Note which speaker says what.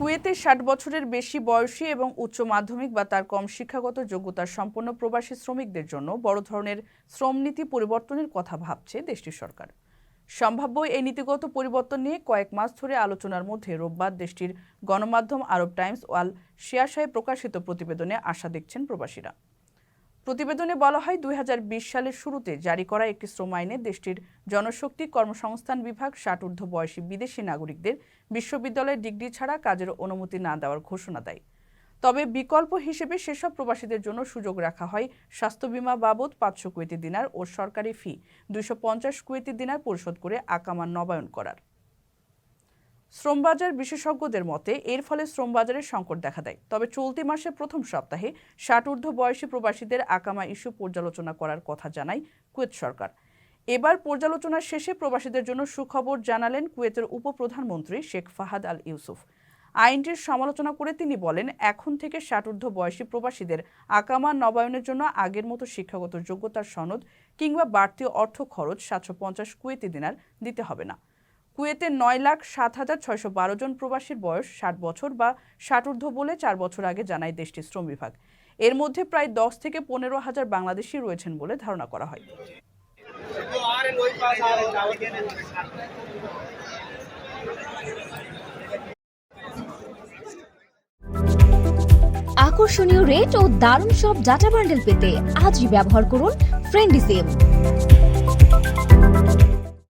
Speaker 1: কুয়েতে ষাট বছরের বেশি বয়সী এবং উচ্চ মাধ্যমিক বা তার কম শিক্ষাগত যোগ্যতার সম্পন্ন প্রবাসী শ্রমিকদের জন্য বড় ধরনের শ্রমনীতি পরিবর্তনের কথা ভাবছে দেশটির সরকার। সম্ভাব্য এই নীতিগত পরিবর্তন নিয়ে কয়েক মাস ধরে আলোচনার মধ্যে রোববার দেশটির গণমাধ্যম আরব টাইমস ওয়াল শিয়াশায় প্রকাশিত প্রতিবেদনে আশা দেখছেন প্রবাসীরা। প্রতিবেদনে বলা হয়, দুই হাজার বিশ সালের শুরুতে জারি করা একটি শ্রম আইনে দেশটির জনশক্তি কর্মসংস্থান বিভাগ ষাট ঊর্ধ্ব বয়সী বিদেশি নাগরিকদের বিশ্ববিদ্যালয়ের ডিগ্রি ছাড়া কাজের অনুমতি না দেওয়ার ঘোষণা দেয়। তবে বিকল্প হিসেবে সেসব প্রবাসীদের জন্য সুযোগ রাখা হয় স্বাস্থ্য বীমা বাবদ পাঁচশো কুয়েতি দিনার ও সরকারি ফি, দুইশো পঞ্চাশ কুয়েতি দিনার পরিশোধ করে আকামা নবায়ন করার। শ্রমবাজার বিশেষজ্ঞদের মতে, এর ফলে শ্রমবাজারের সংকট দেখা দেয়। তবে চলতি মাসের প্রথম সপ্তাহে ষাট ঊর্ধ্ব বয়সী প্রবাসীদের আকামা ইস্যু পর্যালোচনা করার কথা জানায় কুয়েত সরকার। এবার পর্যালোচনার শেষে প্রবাসীদের জন্য সুখবর জানালেন কুয়েতের উপপ্রধানমন্ত্রী শেখ ফাহাদ আল ইউসুফ। আইনটির সমালোচনা করে তিনি বলেন, এখন থেকে ষাট ঊর্ধ্ব বয়সী প্রবাসীদের আকামা নবায়নের জন্য আগের মতো শিক্ষাগত যোগ্যতার সনদ কিংবা বাড়তি অর্থ খরচ সাতশো পঞ্চাশ কুয়েতি দিনার দিতে হবে না। কুয়েতে নয় লাখ সাত হাজার ছয়শো বারো জন প্রবাসীর বয়স ষাট বছর বা ষাট ঊর্ধ্ব বলে চার বছর আগে জানায় দেশটির শ্রম বিভাগ। এর মধ্যে প্রায় দশ থেকে পনেরো হাজার বাংলাদেশি রয়েছেন বলে ধারণা করা হয়।
Speaker 2: আকর্ষণীয় রেট ও দারুণ সব ডাটা বান্ডেল পেতে আজই ব্যবহার করুন ফ্রেন্ডি সিম